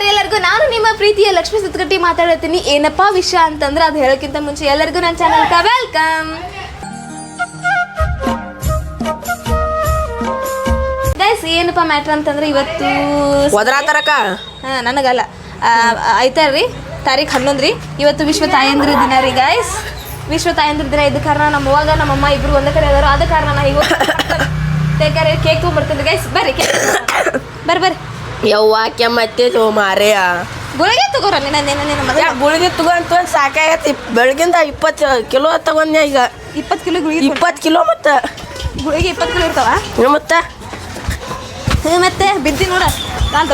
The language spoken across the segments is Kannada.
ನಮಸ್ಕಾರ ಎಲ್ಲರಿಗೂ. ನಾನು ನಿಮ್ಮ ಪ್ರೀತಿಯ ಲಕ್ಷ್ಮಿ ಸುತ್ತಗಟ್ಟಿ ಮಾತಾಡತ್ತೀನಿ ಏನಪ್ಪಾ ವಿಷಯ ಅಂತಂದ್ರೆ ಅದು ಹೇಳೋಕ್ಕಿಂತ ಮುಂಚೆ ಎಲ್ಲರಿಗೂ ನನ್ನ ಚಾನಲ್ ವೆಲ್ಕಮ್ ಗೈಸ್ ಏನಪ್ಪಾ ಮ್ಯಾಟ್ರ್ ಅಂತಂದ್ರೆ ಇವತ್ತು ಒದರಾತರಕ ಹಾ, ನನಗಲ್ಲ. ಆಯ್ತಾರ ರೀ ತಾರೀಖ್ ಹನ್ನೊಂದು ರೀ ಇವತ್ತು ವಿಶ್ವ ತಾಯಂದ್ರ ದಿನ ರೀ ಗೈಸ್ ವಿಶ್ವ ತಾಯಂದ್ರ ದಿನ ಇದ್ದ ಕಾರಣ ನಮ್ಮ ಅವ್ವಾಗ ನಮ್ಮ ಅಮ್ಮ ಇಬ್ರು ಒಂದೇ ಕಡೆ ಇದಾರೋ ಅದ ಕಾರಣ ನಾ ಈಗ ಕೇಕ್ ತೊಗೊಂಡ್ಬರ್ತೀನಿ ಗೈಸ್ ಬರ್ರಿ ಕೇಕ್ ಬರ್ರಿ ಬರ್ರಿ. ಯವ್ವ ಮತ್ತೆ ತೋ ಮಾರೇಯ ಗುಳಿಗೆ ತಗೋರಲ್ಲ ನಿನ್ನ ನಿನ್ನ ಮಗ ಗುಳಿಗೆ ತಗೋಂತ ಸಾಕಾಗತ್ತೆ ಬೆಳಗಿಂದ ಇಪ್ಪತ್ತು ಕಿಲೋ ತಗೊಂಡೆ ಈಗ. ಇಪ್ಪತ್ತು ಕಿಲೋ ಗುಳಿಗೆ ಇಪ್ಪತ್ತು ಕಿಲೋ ಮತ್ತೆ. ಗುಳಿಗೆ ಇಪ್ಪತ್ತು ಕಿಲೋ ಇರ್ತಾವ? ಮತ್ತೆ. ಮತ್ತೆ? ಬಿದ್ದಿ ನೋಡ. ನಾನು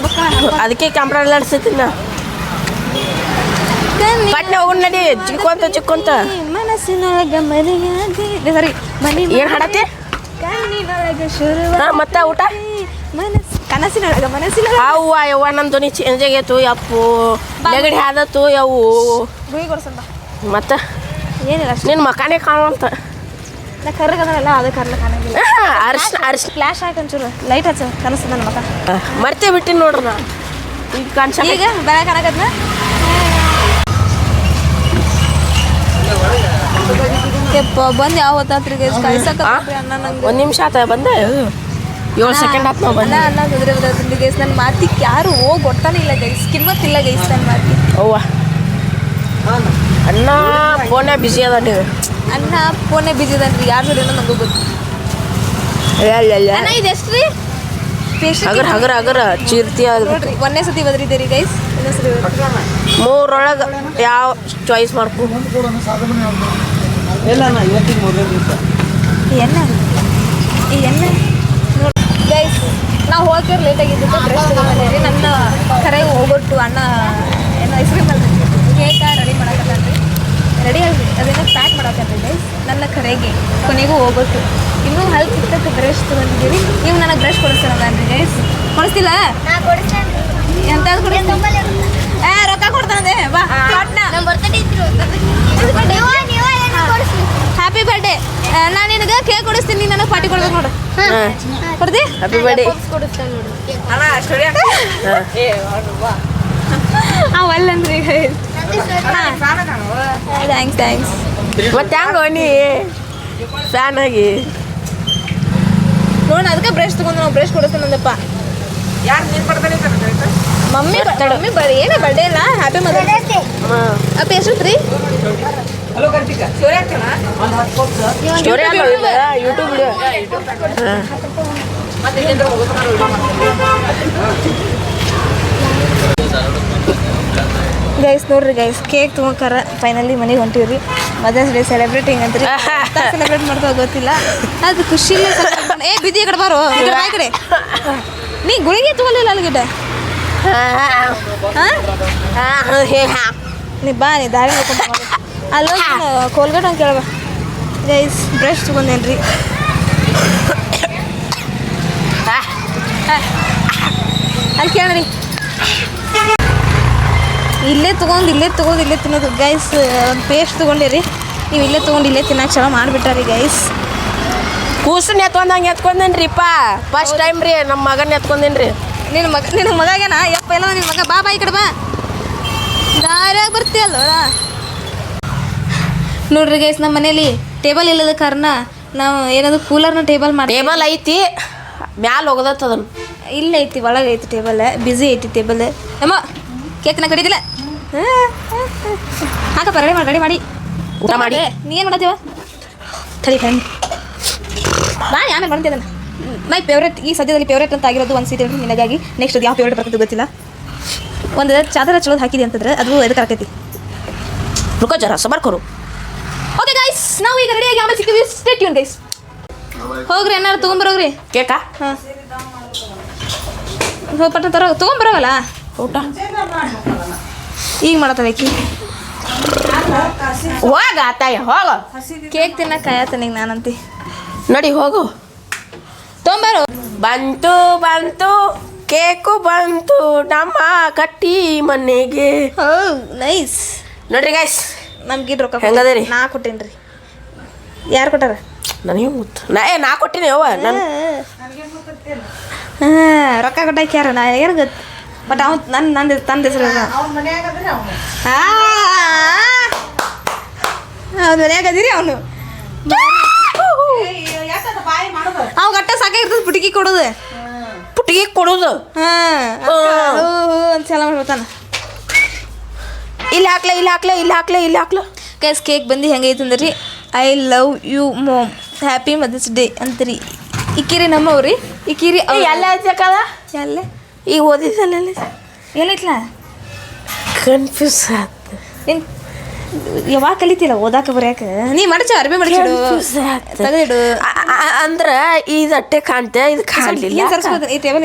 ಅದಕ್ಕೆ ಕ್ಯಾಮ್ರಾ ಎಲ್ಲ ನಡ್ಸತ್ತೀನಿ ಪಟ್ನೆ ಹೋಗೋಣ ನಡಿ ಚಿಕ್ಕೊಂತ ಚಿಕ್ಕೊಂತ ಮನಸ್ಸಿನೊಳಗ ಮನೆಯಾಗಿ ಸರಿ ಮನೆ ಏನು ಹಾಡತ್ತೆ? ಕಣ್ಣಿನೊಳಗ ಶುರು ಹಾ ಮತ್ತೆ ಊಟ? ಕನಸಿನೊಳಗ ಮನಸ್ಸಿನ ಅವ್ವ ಯವ್ವ ನಮ್ದು ಚೇಂಜ್ ಆಗೈತು ಯಪ್ಪು. ನೆಗಡಿ ಆದತ್ತು ಯವು ಕೊಡ್ಸಂಬ ಮತ್ತೆ? ಏನಿಲ್ಲ ಅಷ್ಟೇ. ನಿನ್ನ ಮಕಾನೇ ಕಾಣುವಂತ. ನಾ ಕರ್ಗದಲ್ಲ ಅದೇ ಕರ್ಲ ಕಾಣಂಗಿಲ್ಲ. ಅರ್ಶಿನ ಅರ್ಶಿನ ಫ್ಲಾಶ್ ಆಯ್ತು ಒಂಚೂರು. ಲೈಟ್ ಹಚ್ಚ ಕನಸದ ನನ್ನ ಮರ್ತೇ ಬಿಟ್ಟಿನಿ ನೋಡ್ರಿ ನಾ. ಈಗ ಕಾಣಿಸ ಯಪ್ಪ ಬಂದು ಯಾವ ಹೊತ್ತಾತ್ರಿ ಕಾಯ್ಸಕತ್ರಿ ಅಣ್ಣ ನಂಗೆ. ಒಂದು ನಿಮಿಷ ಆತ ಬಂದೆ? ಏಳು ಸೆಕೆಂಡ್ ಆತ್ ನಾವು ಅಣ್ಣ ಅಲ್ಲ ಅಣ್ಣ ಕುದುರೆ ಬರೋದ್ರಿಂದ ಗೈಸ್ ನನ್ನ ಮಾತಿಗೆ ಯಾರು ಹೋಗಿ ಗೊತ್ತಾನೆ ಇಲ್ಲ ಗೈಸ್. ಕಿಮ್ಮತ್ತಿಲ್ಲ ಗೈಸ್ ನನ್ನ ಮಾತಿ ಅವ್ವ. ಅಣ್ಣ. ಫೋನೇ ಬಿಸಿ ಅದ ನೀವು ಅಣ್ಣ ಫೋನೇ ಬಿಜಿ ಅದಾನ್ರಿ ಯಾರು ಜೋಡಿ ನಂಗೆ ಗೊತ್ತು. ಅಣ್ಣ ಇದು ಎಷ್ಟು ರೀ ಹಗರ ಹಗರ ಹಗರ್ ಹಗರ ಚೀರ್ತಿ ನೋಡ್ರಿ ಒಂದೇ ಸತಿ ಬದ್ರಿದ್ದೀರಿ ಗೈಸ್. ಮೂರೊಳಗೆ ಯಾವ ಚಾಯ್ಸ್ ಮಾಡ್ಕೊ? ಇಲ್ಲ ನಾ ಇವತ್ತಿಗೆ ಮೊದಲನೇ ದಿವಸ ಈ ಎಣ್ಣೆ ಈ ಎಣ್ಣೆ ನೋಡಿ ಗೈಸ್ ನಾವು ಹೋಗ್ತಿರ್ ಲೇಟ್ ಆಗಿದ್ದು ಬ್ರಷ್ ತಗೊಂಡ್ಬಂದಿರಿ ನನ್ನ ಕರೆಗೆ ಹೋಗ್ಬಿಟ್ಟು ಅಣ್ಣ ಏನೋ ಐಸ್ ಕ್ರೀಮ್ ಕೇಕ ರೆಡಿ ಮಾಡಕತ್ತಾನ್ರಿ ರೆಡಿ ಆಗಿ ಅದನ್ನ ಪ್ಯಾಕ್ ಮಾಡಕತ್ತಾನ್ರಿ ಗೈಸ್ ನನ್ನ ಕರೆಗೆ ಕೊನೆಗೂ ಹೋಗ್ಬಿಟ್ಟು ಇನ್ನೂ ಹಲ್ ಕಿತ್ತಕ್ಕೆ ಬ್ರಷ್ ತಗೊಂಡಿದ್ದೀರಿ ನೀವು ನನಗೆ ಬ್ರಷ್ ಕೊಡಿಸ್ತಾರಲ್ಲ ಗೈಸ್ ಕೊಡಿಸ್ತಿಲ್ಲ? ಎಂತ ಕೊಡಿಸ್ತೀನಿ ಏ ರೊಕ್ಕ ಕೊಡ್ತಾನೆ. ಬಾ ಪಟ್ನ ಹ್ಯಾಪಿ ಬರ್ಡೇ ನಾನು ನಿನಗೆ ಕೇಕ್ ಕೊಡಿಸ್ತೀನಿ ನೀನು ನನಗೆ ಪಾರ್ಟಿ ಕೊಡ್ಬೇಕು ನೋಡು. ಕೊಡ್ತಿ? ಹ್ಯಾಪಿ ಬರ್ಡೇ ಅವಲ್ಲಂದ್ರಿ ಥ್ಯಾಂಕ್ಸ್ ಥ್ಯಾಂಕ್ಸ್ ಮತ್ತೆ ಹ್ಯಾಂಗ ನೀ ಫ್ಯಾನ್ ಆಗಿ. ನೋಡೋಣ ಅದಕ್ಕೆ ಬ್ರಷ್ ತಗೊಂಡು ನಾವು ಬ್ರಷ್ ಕೊಡಿಸ್ತಾನಂದಪ್ಪ ಮಮ್ಮಿ ಮಮ್ಮಿ ಬರೀ ಏನೇ ಬರ್ಡೇ ಇಲ್ಲ ಹ್ಯಾಪಿ ಮದರ್ ಹಾಂ. ಅಪ್ಪ ಎಷ್ಟು ರೀ ಸ್ಟೋರಿ ಯೂಟ್ಯೂಬ್ ಗೈಸ್ ನೋಡ್ರಿ ಗೈಸ್ ಕೇಕ್ ತೊಗೊಂಡ್ಕಾರ ಫೈನಲಿ ಮನೆಗೆ ಹೊಂಟಿವ್ರಿ. ಮದರ್ಸ್ ಡೇ ಸೆಲೆಬ್ರೇಟಿಂಗ್ ಅಂತ ಸೆಲೆಬ್ರೇಟ್ ಮಾಡ್ತಾ ಗೊತ್ತಿಲ್ಲ. ಅದು ಖುಷಿ ಏ ಬಿದ್ದಿ ಈ ಕಡೆ ಬಾರೋ ಈ ಕಡೆ ನೀ ಗುಳಿಗೆ ತಗೊಂಡಿಲ್ಲ ಅಲ್ಲಿಗಿಡ ಹಾಂ. ನೀ ಬಾ ನೀ ದಾರಿ ನೋಡ್ಕೊಂಡು ಅಲ್ಲಿ ಕೋಲ್ಗೇಟ್ ಅಂತ ಕೇಳಬ ಗೈಸ್ ಬ್ರಷ್ ತೊಗೊಂಡೇನ್ರಿ? ಅಲ್ಲಿ ಕೇಳ್ರಿ. ಇಲ್ಲೇ ತೊಗೊಂಡು ಇಲ್ಲೇ ತೊಗೊಂಡು ಇಲ್ಲೇ ತಿನ್ನೋದು. ಗೈಸ್ ಒಂದು ಪೇಸ್ಟ್ ತೊಗೊಂಡಿರಿ. ನೀವು ಇಲ್ಲೇ ತೊಗೊಂಡು ಇಲ್ಲೇ ತಿನ್ನೋಕೆ ಚಲೋ ಮಾಡಿಬಿಟ್ಟಾರಿ ಗೈಸ್ ಕೂಸನ್ ಎತ್ಕೊಂಡಂಗೆ ಎತ್ಕೊಂಡೇನ್ರಿಪ್ಪ? ಫಸ್ಟ್ ಟೈಮ್ ರೀ ನಮ್ಮ ಮಗನ ಎತ್ಕೊಂಡೇನ್ರಿ. ನಿನ್ನ ಮಗ ನಿನ್ನ ಮಗಾಗೇನಾ ಯಪ್ಪ ಎಲ್ಲ ನಿನ್ನ ಮಗ. ಬಾ ಬಾ ಈ ಕಡೆ ಬಾ. ದಾರ್ಯಾಗ ಬರ್ತೀಯಲ್ಲ ನೋಡ್ರಿ ಗೈಸ್ ನಮ್ಮ ಮನೇಲಿ ಟೇಬಲ್ ಇಲ್ಲದ ಕಾರಣ ನಾವು ಏನಾದ್ರು ಕೂಲರ್ನ ಟೇಬಲ್ ಮಾಡಿ ಟೇಬಲ್ ಐತಿ ಮ್ಯಾಲ ಹೋಗದತ್ತ ಅದನ್ನ. ಇಲ್ಲ ಐತಿ ಒಳಗೆ ಐತಿ ಟೇಬಲ್ ಬಿಸಿ ಐತಿ ಟೇಬಲ್ ಅಮ್ಮ ಕೇಕ್ನ ಕಡಿದಿಲ್ಲ ಹಾಕಪ್ಪ ರೆಡಿ ಮಾಡಿ ರೆಡಿ ಮಾಡಿ. ಊಟ ಮಾಡಿ. ನೀ ಏನು ಮಾಡತ್ತೀವ? ತಡಿ ಬಾ ಆಮೇಲೆ ಮಾಡ್ತೀನಿ ಮೈ ಫೇವ್ರೇಟ್ ಈ ಸದ್ಯದಲ್ಲಿ ಫೇವ್ರೇಟ್ ಅಂತ ಆಗಿರೋದು ಒಂದು ಸೀಟ್ ನಿನಗಾಗಿ. ನೆಕ್ಸ್ಟ್ ಅದು ಯಾವ ಫೇವ್ರೇಟ್ ಬರ್ತದೆ ಗೊತ್ತಿಲ್ಲ. ಒಂದು ಚಾದರ ಚಲೋದು ಹಾಕಿದೆ ಅಂತಂದ್ರೆ ಅದು ಎದಕ್ಕೆ ಆಗ್ತೈತಿ ರುಕೋ ಜರ ಸಬರ್ ಕೊರು ಓಕೆ ಗೈಸ್ ನಾವು ಈಗ ರೆಡಿಯಾಗಿ ಆಮೇಲೆ ಸಿಗ್ತೀವಿ. ಸ್ಟೇಟ್ ಟ್ಯೂನ್ ಗೈಸ್ ಹೋಗ್ರಿ ಏನಾರು ತೊಗೊಂಬರೋಗ್ರಿ. ಕೇಕಾ? ಹಾಂ. ಪಟ್ಟ ತರೋ ತೊಗೊಂಬರೋಗಲ್ಲ? ಊಟ? ಈಗ ಮಾಡತ್ತವ ಆಕಿ ಹೋಗ ತಾಯಿ ಹೋಗ. ಕೇಕ್ ತಿನ್ನಕ್ಕೆ ಕಾಯತ್ತ ಈಗ ನಾನಂತಿ. ನೋಡಿ ಹೋಗು. ತೊಗೊಂಬರು. ಬಂತು ಬಂತು ಕೇಕು ಬಂತು ನಮ್ಮ ಕಟ್ಟಿ ಮನೆಗೆ. How nice. ನೋಡ್ರಿ ಗೈಸ್ ನಮ್ಗೆ ರೊಕ್ಕ ಹೆಂಗದಿರಿ? ನಾ ಕೊಟ್ಟೇನ್ರಿ. ಯಾರು ಕೊಟ್ಟಾರ? ನನಗೆ ಗೊತ್ತು. ನಾ ಏ ನಾ ಕೊಟ್ಟಿನಿ ಅವ್ವ ನಾನು ಹಾಂ ರೊಕ್ಕ ಕೊಟ್ಟಾಕ ಯಾರ? ನಾ ಏನು ಗೊತ್ತು? ಬಟ್ ಅವ್ನು ನನ್ನ ನಂದು ತಂದ ಹೆಸರು ಅವ್ನ ಮನ್ಯಾಗ ಅಂದ್ರೆ ಅವನು. ಅವ್ ಗಟ್ಟ ಸಾಕಾಗಿರ್ತದ ಪುಟಿಕಿ ಕೊಡೋದು. ಪುಟ್ಟಿಗೆ ಕೊಡೋದು? ಹಾಂ ಅಂತ ಸಲ ಮಾಡ್ಬಿಡ್ತಾನ ಇಲ್ಲಿ ಹಾಕ್ಲೆ ಇಲ್ಲಿ ಹಾಕ್ಲೆ ಇಲ್ಲಿ ಹಾಕ್ಲೆ ಇಲ್ಲಿ ಹಾಕ್ಲ. ಕೇಸ್ ಕೇಕ್ ಬಂದು ಹೆಂಗೈತೆ ಅಂದ್ರೆ? I love you mom happy mother's day ಅಂತೀರಿ. ಇಕ್ಕಿರಿ ನಮ್ಮವ್ರಿ? ಇಕ್ಕಿರಿ ಏ, ಎಲ್ಲ ಐತಕ್ಕದ ಎಲ್ಲ. ಈಗ ಓದಿದ್ದಲ್ಲ ಏನಿತ್ಲ? ಕನ್ಫ್ಯೂಸ್ ಆಯ್ತು ಏನು? ಯಾವಾಗ ಕಲಿತಿಲ್ಲ ಓದಾಕ ಬರ್ಯಾಕ ನೀ ಮಡಚ ಅರ್ಬಿ ಮಡಚಿಡು. ತೆಗೆದಿಡು ಅಂದ್ರ ಇದು ಅಟ್ಟೆ ಕಾಣ್ತೆ ಇದು ಕಾಣಲಿಲ್ಲ ಸರ್ಸ್ಬೋದು? ಈ ಟೇಬಲ್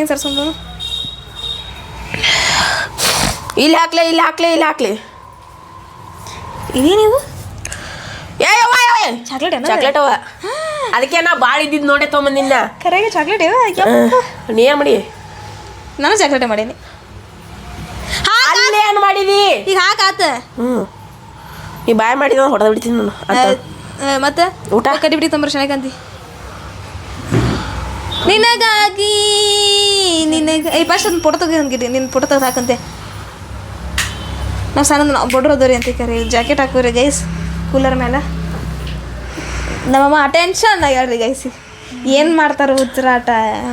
ಇಲ್ಲಿ ಹಾಕ್ಲೆ ಇಲ್ಲಿ ಹಾಕ್ಲೆ ಇಲ್ಲಿ ಹಾಕ್ಲಿ. ಇದೇನಿವು ಏ ಯವ್ವ, ಯವ್ವ. ಚಾಕ್ಲೇಟ್ ಚಾಕ್ಲೇಟ್ ಅವ. ಅದಕ್ಕೆ ನಾ ಭಾಳ ಇದ್ದಿದ್ದು ನೋಡೆ ತೊಗೊಂಬಂದಿನ ಕರೆಗೆ ಚಾಕ್ಲೇಟ್ ಇವ? ನೀ ಏನ್ ಮಾಡಿ? ನಾನು ಚಾಕ್ಲೇಟ್ ಮಾಡೀನಿ. ಅಲ್ಲಿ ಏನ್ ಮಾಡಿದಿ? ಈಗ ಹಾಕಾತ ಹ್ಞೂ ನೀ ಬಾಯ್ ಮಾಡಿದ ಹೊಡೆದ ಬಿಡ್ತೀನಿ ನಾನು. ಮತ್ತೆ? ಊಟ? ಕಡಿಬಿಡಿ ಬಿಡಿ ತಂಬ್ರ ಚೆನ್ನಾಗಂತಿ ನಿನಗಾಗಿ ನಿನಗೆ ಈ ಫಸ್ಟ್ ಒಂದು ಫೋಟೋ ತೆಗೆದು ಹಂಗಿರಿ ನಿನ್ನ ಫೋಟೋ ತೆಗೆದು ಹಾಕಂತೆ. ನಾವು ಸಣ್ಣ ನಾವು ಬಡ್ರು ಅದಾವ್ರಿ ಅಂತ ಕರೆ. ಜಾಕೆಟ್ ಹಾಕೋರಿ ಗೈಸ್ ಕೂಲರ್ ಮೇಲೆ. ನಮ್ಮಮ್ಮ ಅಟೆನ್ಷನ್ ಆಗ್ಯಾಳ್ರಿ ಗೈಸಿ ಏನು ಮಾಡ್ತಾರೋ ಉಚ್ಚರಾಟ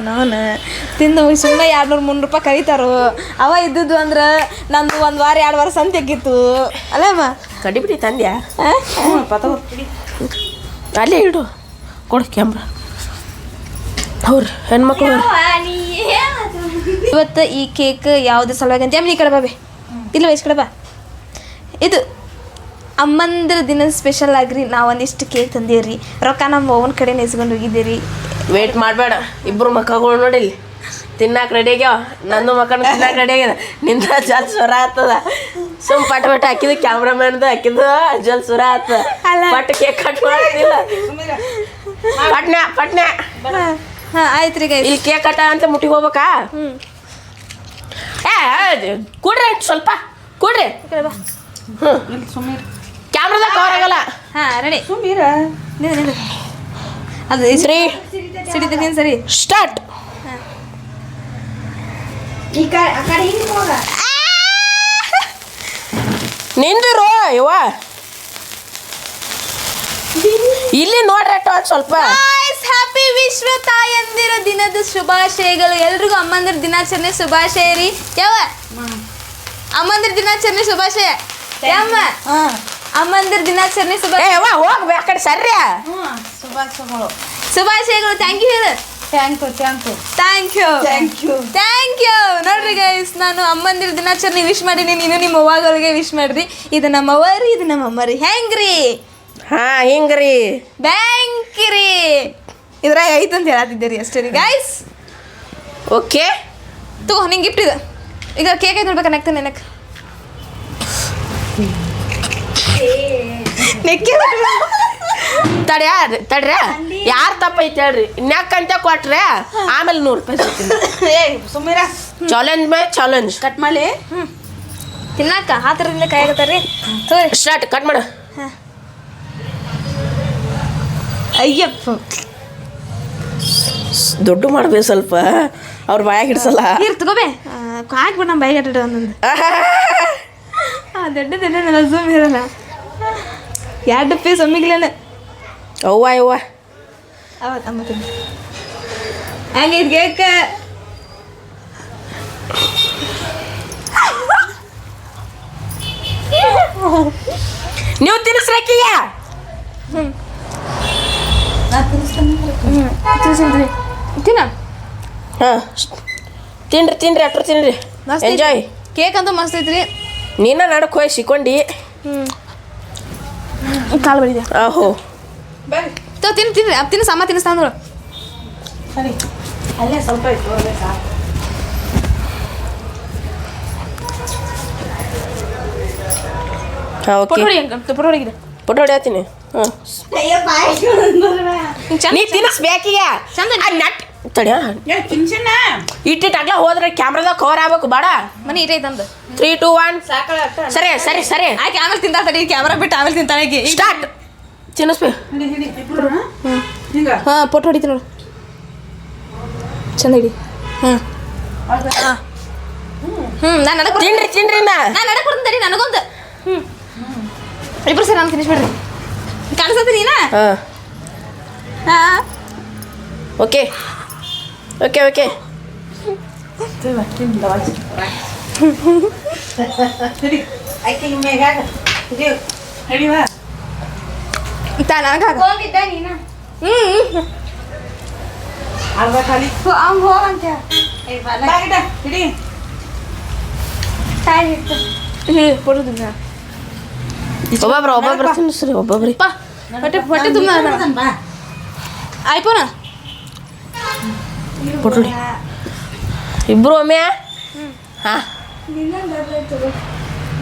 ನಾನು ತಿಂದು ಸುಮ್ಮನೆ ಎರಡು ನೂರು ಮುನ್ನೂರು ರೂಪಾಯಿ ಕರೀತಾರೋ. ಅವ ಇದ್ದಿದ್ದು ಅಂದ್ರೆ ನಂದು ಒಂದು ವಾರ ಎರಡು ವಾರ ಸಂತೆ ಆಗಿತ್ತು. ಅಲ್ಲಮ್ಮ ಕಡಿಬಿಡಿ ಬಿಡಿ ತಂದ್ಯಾ? ಅಲ್ಲೇ ಇಡು. ಕೊಡು ಕ್ಯಾಮ್ರಾ ಅವ್ರು ಹೆಣ್ಮಕ್ಳು. ಇವತ್ತು ಈ ಕೇಕ್ ಯಾವುದೇ ಸಲುವಾಗಿ ಅಂತ? ಈ ಕಡೆ ಬಾಬೆ ಇಲ್ಲ ಬಾ. ಇದು. ಅಮ್ಮಂದ್ರ ದಿನ ಸ್ಪೆಷಲ್ ಆಗ್ರಿ ನಾವು ಒಂದಿಷ್ಟು ಕೇಕ್ ತಂದೇವ್ರಿ. ರೊಕ್ಕ ನಮ್ಮ ಅವನ ಕಡೆ ನೆಸ್ಕೊಂಡು ಹೋಗಿದ್ದೀರಿ. ವೇಟ್ ಮಾಡಬೇಡ ಇಬ್ರು ಮಕ್ಕಳು ನೋಡಿಲ್ಲಿ ತಿನ್ನಾಕ ರೆಡಿ ಆಗ್ಯಾವ? ನಂದು ಮಕ್ಕಳು ತಿನ್ನಾಕ ರೆಡಿ ಆಗ್ಯದ? ನಿಂದ ಜಲ್ ಸುರ ಆಗ್ತದ ಸುಮ್ ಪಟ್ ಪಟ್ ಹಾಕಿದ ಕ್ಯಾಮ್ರಾಮನ್ದು ಹಾಕಿದ ಜಲ್ ಸುರ ಆಗ್ತದ ಅಲ್ಲ. ಪಟ್ ಕೇಕ್ ಕಟ್ ಮಾಡಿಲ್ಲ ಪಟ್ನ ಪಟ್ನ ಹಾಂ ಆಯ್ತು ರೀ ಇಲ್ಲಿ ಕೇಕ್ ಕಟ್ಟ ಅಂತ ಮುಟ್ಟಿಗೆ ಹೋಗ್ಬೇಕಾ? ಹ್ಞೂ ಏ ಕೊಡ್ರಿ ಸ್ವಲ್ಪ ಕೊಡ್ರಿ. ಹ್ಞೂ ಹ್ಞೂ ಕ್ಯಾಮ್ರಾದಾಗ ಕವರ್ ಆಗಲ್ಲ. ಹಾಂ ರೆಡಿ ಸುಮೀರ ನಿಂದು ನಿಂದು ಅದು ಸಿಡಿತೀನಿ ಸರಿ. ಸ್ಟಾರ್ಟ್ ಈ ಕಡೆ ಆ ಕಡೆ ಹಿಂಗೆ ಹೋಗ ನಿಂದಿರು ಇವ ಇಲ್ಲಿ ನೋಡ್ರಿ ಒಂದ್ ಸ್ವಲ್ಪ. ಹ್ಯಾಪಿ ವಿಶ್ವ ತಾಯಂದಿರ ದಿನದ ಶುಭಾಶಯಗಳು. ಎಲ್ರಿಗೂ ಅಮ್ಮಂದಿರ ದಿನಾಚರಣೆ ಶುಭಾಶಯ ರೀ. ಯಾವ ಅಮ್ಮಂದಿರ ದಿನಾಚರಣೆ ಶುಭಾಶಯ. ಯಮ್ಮ ಹಾಂ. ಅಮ್ಮಂದಿರ ದಿನಾಚರಣೆ ಏ ಶುಭಾಶಯ ಯವ್ವ ಹೋಗ್ ಆ ಕಡೆ ಸರ್ಯ. ಹ್ಞೂ ಶುಭಾಶಯಗಳು. ಶುಭಾಶಯಗಳು ಥ್ಯಾಂಕ್ ಯು ಹೇಳ. Thank you thank you thank you thank you thank you ನೋಡ್ರಿ ಗೈಸ್ ನಾನು ಅಮ್ಮಂದಿರ ದಿನಾಚರಣೆ ವಿಶ್ ಮಾಡೀನಿ. ನೀನು ನಿಮ್ಮ ಅವ್ವಾಗಳಿಗೆ ವಿಶ್ ಮಾಡ್ರಿ. ಇದು ನಮ್ಮ ಅವ್ವರಿ ಇದು ನಮ್ಮ ಅಮ್ಮರಿ ಹೆಂಗ್ರಿ? ಹಾ ಹಿಂಗ್ರಿ? ರೀ ಇದ್ರಾಗ ಐತಂತ ಹೇಳತ್ತಿದ್ದೀರಿ ಅಷ್ಟೇ ರೀ ಗೈಸ್ ಓಕೆ ತಗೋ ನಿಂಗೆ ಗಿಫ್ಟ್ ಇದು. ಈಗ ಕೇಕ್ ಐತೆ ನೋಡ್ಬೇಕು ನೆಕ್ತ ನೆನಕ್. ನೆಕ್ಕಿ ತಡ್ಯಾ ತಡ್ರ ಯಾರ್ ತಪ್ಪೈತೆ ಹೇಳ್ರಿ. ಇನ್ಯಾಕಂತ ಕೊಟ್ರೆ ಆಮೇಲೆ ನೂರು ರೂಪಾಯಿ ಸಿಗ್ತೀನಿ. ಏ ಸುಮೀರ ಚಾಲೆಂಜ್ ಮೇ ಚಾಲೆಂಜ್ ಕಟ್ ಮಾಡಿ. ತಿನ್ನಾಕ ಆ ಥರದಿಂದ ಕೈ ಆಗತ್ತಾರ್ರಿ ಸರಿ ಸ್ಟಾರ್ಟ್ ಕಟ್ ಮಾಡು. ಅಯ್ಯಪ್ಪ ದೊಡ್ಡ ಮಾಡ್ಬೇಕು ಸ್ವಲ್ಪ. ಅವ್ರ ಬಾಯಾಗ ಹಿಡ್ಸಲ್ಲ. ನೀರು ತಗೋಬೇ. ಹಾಕ್ಬಿಟ್ಟು ನಮ್ಮ ಬಾಯಿಗೆ ಅಟ್ಟಿಡ ಒಂದೊಂದು ಆ ದೊಡ್ಡ ದೊಡ್ಡ ಝೂಮ್ ಇರಲ್ಲ ಎರಡು ಪೀಸ್ ಒಮ್ಮಿಗ್ಲೇನೆ ಅವ್ವ ಯವ್ವ ಅವತ್ತು ಅಮ್ಮ ತಿಂದು ಇದು ಕೇಕ್ ನೀವು ತಿನ್ಸಿದ್ರಿ ತಿನ್ನ. ಹಾಂ. ತಿನ್ರಿ ತಿನ್ರಿ ಅಟ್ರ ತಿನ್ರಿ. ಮಸ್ತ್ ಐತಿ. ಎಂಜಾಯ್ ಕೇಕ್ ಅಂತ ಮಸ್ತ್ ಐತ್ರಿ. ನೀನ ನಡಕ್ ಹೋಯ್ ಸಿಕ್ಕೊಂಡಿ ಹ್ಞೂ ಕಾಲು ಬಡಿದೆ ಆಹೋ. ಬರ್ರಿ. ತೋ ತಿನ್ ತಿನ್ರಿ. ಅಪ್ ತಿನ್ನು ಸಮ ತಿನ್ನಿಸ್ತಾ ಅಂದ್ರು ಸರಿ. ಅಲ್ಲೇ ಸ್ವಲ್ಪ ಇತ್ತು ಹಾ ಓಕೆ. ಹಾಂ ನೀ ತಿನ್ನಿಸ್ಬೇಕೀಗ ನಟ್. ತಡ್ಯಾ ಇಟ್ಟಿಟ್ಟಾಗ್ಲ ಹೋದ್ರೆ ಕ್ಯಾಮ್ರಾದಾಗ ಕವರ್ ಆಗ್ಬೇಕು ಬಾಡ. ಮನೆ ಇಟ್ಟೈತೆ ಅಂದು ತ್ರೀ ಟೂ ಒನ್ ಸರಿ ಸರಿ ಸರಿ. ಆಕೆ ಆಮೇಲೆ ತಿಂತಾ ತಡಿ ಕ್ಯಾಮ್ರಾ ಬಿಟ್ಟು ಆಮೇಲೆ ತಿಂತಾಳೆ ಆಕೆ ಸ್ಟಾರ್ಟ್ ಹಿಂಗ. ಹಾಂ ಫೋಟೋ ಹೊಡಿತೀನಿ ನೋಡು. ಚಂದ ಹಿಡಿ. ಹಾಂ. ಹ್ಞೂ ಹ್ಮ್ ನಾನು ನಡಕ್ ತಿನ್ರಿ ತಿನ್ರಿ ನಾ. ನಾನು ನಡಕ್ ಕೊಡ್ತೀನಿ ತಡಿ ನನಗೊಂದು. ಹ್ಞೂ ಇಬ್ಬರು ಸರಿ ನಾನು ಫಿನಿಶ್ ಮಾಡ್ರಿ ಕಾಣಿಸ್ತತಿ ನೀನಾ ಹಾಂ. ಹಾ. ಓಕೆ. Okay okay. ಹ್ಞೂ ಮೇಗಾಗ ಇದು ಹಿಡಿವಾ ತಾ ನನಗೆ ಹಾಕು ಹೋಗಿದ್ದ ನೀನು? ಅವ್ನು ಹೋಗಂತ. ಕೊಡುದಿಲ್ಲ ಒಬ್ಬೊಬ್ರು ಒಬ್ಬೊಬ್ರು ತಿನ್ನಿಸ್ರಿ ಒಬ್ಬೊಬ್ರಿ ಪಾ ಹೊಟ್ಟೆ ಹೊಟ್ಟೆ ತುಂಬ ಬಾ. ಆಯ್ಪೋನ ಇಬ್ರು ಒಮ್ಮೆ ಹಾಂ.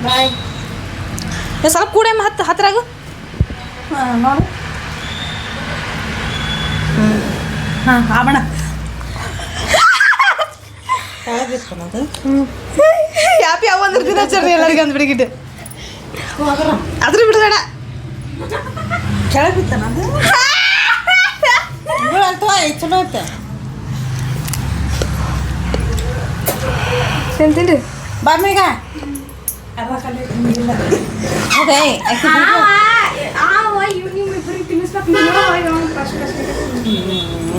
ಬಾಯ್ ಸ್ವಲ್ಪ ಕೂಡ ಹತ್ತು ಹತ್ತಿರಾಗು ಹಾಂ ನೋಡು. ಹಾಂ ಆಮಣ. ಕೆಳಗಿತ್ತು ಯಾಪಿ ಯಾವ ಅಂದ್ರೆ ದಿನಾಚರಣೆ ಎಲ್ಲರಿಗೆ ಅಂದ್ಬಿಡಿಗಿಟ್ಟು ಅದ್ರ ಬಿಡಬೇಡ ಕೆಳಗಿತ್ತ ನಂದು ಚಲೋ ಐತೆ ತಿಂತೀನಿ ಬಾ ಮೇಗ ಅರ್ಧ ಖಾಲಿ ಇಲ್ಲ ಅದೇ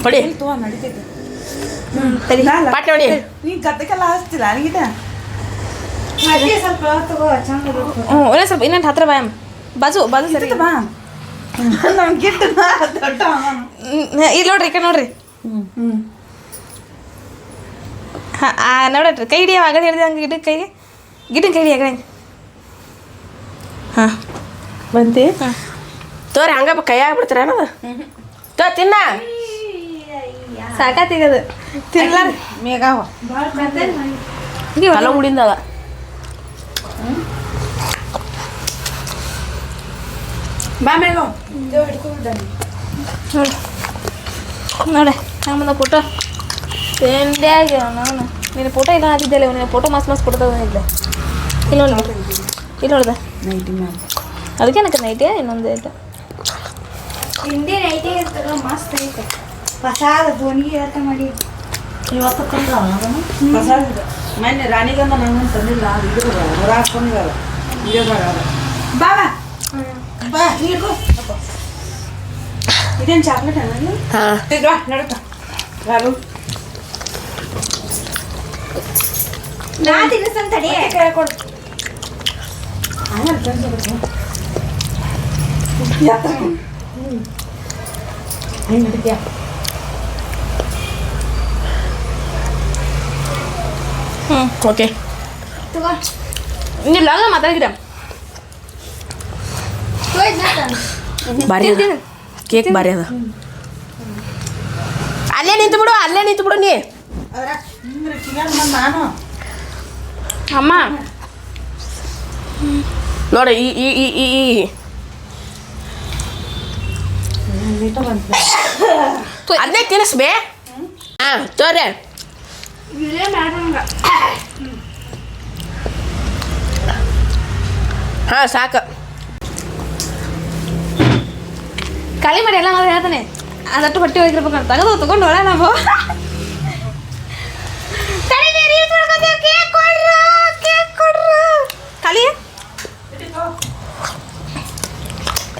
ಪಡಿ ಪಾಟ್ ನೋಡಿ ನೀ ಗದ್ದಕ್ಕೆಲ್ಲ ಹಚ್ತಿಲ್ಲ ಅದೇ ಸ್ವಲ್ಪ ತಗೋ ಚಂದ ಇರುತ್ತೆ. ಹ್ಞೂ ಇನ್ನೊಂದು ಸ್ವಲ್ಪ ಇನ್ನೊಂದು ಹತ್ರ ಬಾಯಮ್ ಬಾಜು ಬಾಜು ಸರಿ. ಬಾ? ನಮ್ಗೆ ಇಲ್ಲಿ ನೋಡ್ರಿ ಈ ಕಡೆ ನೋಡ್ರಿ. ಹ್ಞೂ ಹಾಂ ಆ ನೋಡ್ರಿ ಕೈ ಹಿಡಿಯ ಆಗಡೆ ಹಿಡಿದ ಹಂಗೆ ಗಿಡಕ್ಕೆ ಕೈಗೆ. ಗಿಡ ಕೈ ಆಗಡೆ ಹಾಂ. ಬಂತಿ? ತೋರಿ ಹಂಗ ಕೈ ಬಿಡ್ತೀರ ಅನ್ನೋದು ತೋ ತಿನ್ನ. ಸಾಕಾತಿಗದು ತಿನ್ಲ. ಮೇಗಾವ ಕಲ ಮುಡಿಂದ ಅದ. ಬಾ ಮೇಗಾವ ನೋಡಿ. ನೋಡಿ ಬಂದ ಫೋಟೋ ತಿಂದೇ ಆಗ್ಯಾವ ನಾನು ನಿನ್ನ ಫೋಟೋ ಇಲ್ಲ ಹಾಕಿದ್ದೆಲ್ಲ ನಿನ್ನ ಫೋಟೋ ಮಸ್ತ್ ಮಸ್ತ್ ಕೊಡ್ತಾವ ಇಲ್ಲ. ನೋಡಿ ಇಲ್ಲ ನೋಡ್ದ ನೈಟಿ ಮ್ಯಾಲ ಅದಕ್ಕೆ ನನಗೆ ನೈಟೇ ಇನ್ನೊಂದು ಐತೆ ಹಿಂದೆ ನೈಟಿ ಇರ್ತದ ಮಸ್ತ್ ಐತೆ ಹೊಸಾದ ಧ್ವನಿ ಅರ್ಥ ಮಾಡಿ. ಇವತ್ತು ತಂದ ಹೊಸದು ಮೊನ್ನೆ ರಾಣಿಗಂದ ನಂಗೆ ತಂದಿಲ್ಲ. ಅದು ಇದು ಹೊರ ಹಾಕೊಂಡಿರಲ್ಲ ವಿಡಿಯೋದಾಗ ಬಾ ಬಾ. ಬಾ ಹಿಡ್ಕೊ ಇದೇನು ಚಾಕ್ಲೇಟ್ ಅನ್ನೋದು ಹಾಂ. ನಡುತ್ತ ಯಾರು ನಾ ತಿನ್ನಿಸ್ತಂತ ತಡಿ. ಹ್ಞೂ ಓಕೆ ನೀವು ಲಾಗ ಮಾತಾಡಿದ ಭಾರಿ ಅದ. ಕೇಕ್ ಭಾರಿ ಅದ. ಅಲ್ಲೇ ನಿಂತು ಬಿಡು ಅಲ್ಲೇ ನಿಂತು ಬಿಡು ನೀ ಅಮ್ಮ. ನೋಡಿ ಈ ಈ ಈ ಈ ಅದನ್ನೇ ತಿನ್ನಿಸ್ಬೇ ಹಾಂ ಮಾಡ್ದಂಗ ಹಾಂ ಸಾಕು. ಖಾಲಿ ಮಾಡಿ ಎಲ್ಲ ಮಾಡ್ರಿ ಹೇಳ್ತಾನೆ. ಅದಟ್ಟು ಹೊಟ್ಟೆ ಹೋಗಿರ್ಬೇಕಂತ ತೆಗೆದು ತಗೊಂಡು ಹೋಗೋಣ ನಾವು? ಖಾಲಿ?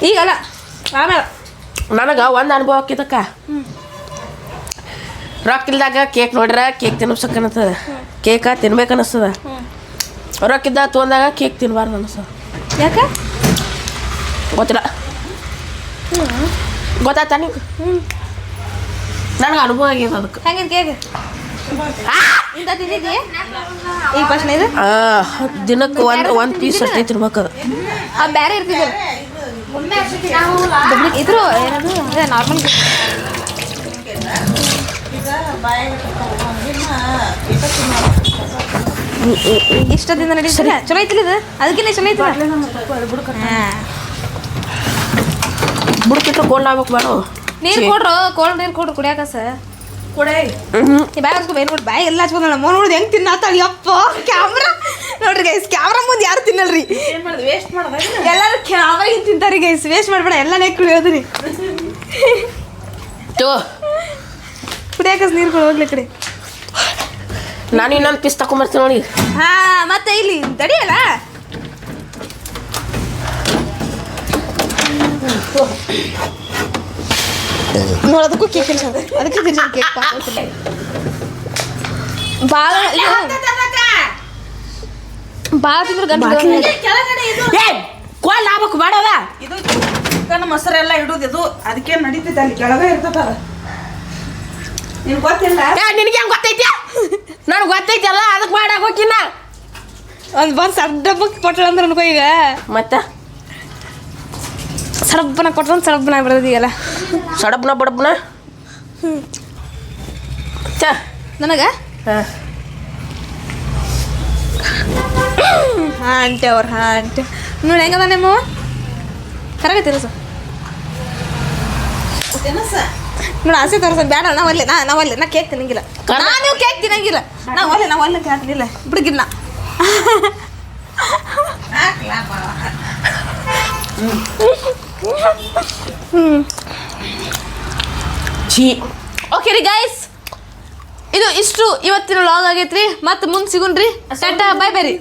ಈಗಲ್ಲ ಆಮೇಲೆ. ನನಗೆ ಒಂದು ಅನುಭವ ಆಕಿದಕ್ಕ. ರೊಕ್ಕ ಇಲ್ದಾಗ ಕೇಕ್ ನೋಡ್ರೆ ಕೇಕ್ ತಿನ್ನಿಸ್ಬೇಕು ಅನ್ನಿಸ್ತದ ಕೇಕ ತಿನ್ಬೇಕು ಅನ್ನಿಸ್ತದ ರೊಕ್ಕ ಇದ್ದಾಗ ತೊಗೊಂಡಾಗ ಕೇಕ್ ತಿನ್ಬಾರ್ದು ಅನ್ನಿಸ್ತದ ಯಾಕೆ? ಗೊತ್ತಿಲ್ಲ. ಗೊತ್ತಾಯ್ತಾ ನೀವು ನನಗೆ ಅನುಭವ ಆಗ್ಯದ ಅದಕ್ಕೆ. ಹೆಂಗಿದ್ ಕೇಕ್ ದಿನಕ್ಕೆ ಒಂದು ಒಂದು ಪೀಸ್ ಅಷ್ಟೇ ತಿನ್ಬೇಕು. ಅದು ಆ ಬೇರೆ ಇರ್ತಿದ್ರು ಇದ್ರು ಏನದು? ನಾರ್ಮಲ್ ಇಷ್ಟದಿಂದ ನಡೀತಾರೆ ಚಲೋ ಐತಿಲ್ಲ ಇದು? ಅದಕ್ಕಿಂತ ಚಲೋ ಐತಿ ಬುಡಕಿಟ್ಟು. ಕೋಲ್ಡ್ ಆಗ್ಬೇಕು ಬೇಡ ನೀರು ಕೊಡ್ರು ಕೋಲ್ಡ್ ನೀರು ಕೊಡ್ರು ಕುಡಿಯಾಕ ಸರ್. ಈ ಬ್ಯಾಗ್ ಹಚ್ಕೊ ಬೇರೆ ಬ್ಯಾಗ್ ಎಲ್ಲ ಹಚ್ಕೊಂಡು ನಮ್ಮ ನೋಡಿದ ಹೆಂಗೆ ತಿನ್ನಾತಾಳಿ. ಅಪ್ಪ ಕ್ಯಾಮ್ರಾ ನೋಡ್ರಿ ಗೈಸ್ ಕ್ಯಾಮ್ರಾ ಮುಂದೆ ಯಾರು ತಿನ್ನಲ್ರಿ? ವೇಸ್ಟ್ ಮಾಡ್ದೆ? ಎಲ್ಲರೂ ಕ್ಯಾಮ್ರಾಗಿಂದ ತಿಂತಾರೆ ಗೈಸ್ ವೇಸ್ಟ್ ಮಾಡಬೇಡ. ಎಲ್ಲನೇ ಕುಡಿಯೋದ್ರಿ. ತೋ. ಕುಡಿಯಾಕಸ್ ನೀರು ಕೊಡು ಹೋಗ್ಲಿ ಕಡೆ. ನಾನು ಇನ್ನೊಂದು ಪೀಸ್ ತಗೊಂಬರ್ತೀನಿ ನೋಡಿ. ಹಾ ಮತ್ತೆ ಇಲ್ಲಿ ತಡಿಯಲ್ಲ ನೋಡೋದಕ್ಕೂ ಕೇಕ್ ಇಲ್ಲ ಅದಕ್ಕೆ ತಿರ್ಗಿ ಕೇಕ್ ಭಾಳ ಭಾಳ ತಿಂದ್ರೆ ಗಂಟು ಏ ಕೋಲ್ ಆಗ್ಬೇಕು ಬೇಡವ ಇದು ಚಿಕನ್ ಮೊಸರೆಲ್ಲ ಇಡೋದು ಇದು. ಅದಕ್ಕೆ ನಡೀತೈತೆ ಅಲ್ಲಿ? ಕೆಳಗೆ ಇರ್ತದ. ಗೊತ್ತಿಲ್ಲ? ನಿನಗೆ ಹೆಂಗ್ ಗೊತ್ತೈತಿ? ನನಗೆ ಗೊತ್ತೈತಿ ಅಲ್ಲ ಅದಕ್ಕೆ ಒಂದು ಬಂದು ಅಂದ್ರೆ ಅನ್ಕೋ ಈಗ. ಮತ್ತೆ? ಸಡಬ್ಬನ ಕೊಟ್ಟು ಸಡಬ್ಬನ ಬರ್ತದೀಗಲ್ಲ ಸಡಪ್ನ ಬಡಪ್ನ ಚ ನನಗೆ? ಹಾಂ. ಅವ್ರ ಅಂಟೆ ಅವ್ರು ಹಾಂ ಅಂಟೆ ನೋಡಿ ಹೆಂಗದ ನಿಮ್ಮ ಕರಗತ್ತೀರ ಸರ್ ನೋಡಿ ಆಸೆ ಸರ್ ಬೇಡ ನಾವಲ್ಲಿ ನಾ ನಾವಲ್ಲಿ ನಾ ಕೇಕ್ ತಿನ್ನಂಗಿಲ್ಲ. ನಾ ನಾನು ಕೇಕ್ ತಿನ್ನಂಗಿಲ್ಲ. ನಾವು ಒಲ್ಲೆ ನಾವು ಒಲ್ಲೆ ಬಿಡ್ಗಿಲ್ಲ ಬಿಡುಗಿಲ್ಲ ಛೀ. ಓಕೆ ರೀ ಗೈಸ್ ಇದು ಇಷ್ಟು ಇವತ್ತಿನ ಲಾಗ್ ಆಗೈತ್ರಿ. ಮತ್ತೆ ಮುಂದೆ ಸಿಗುಣ್ರಿ. ಟಾಟಾ ಬೈ ಬೈ ರೀ.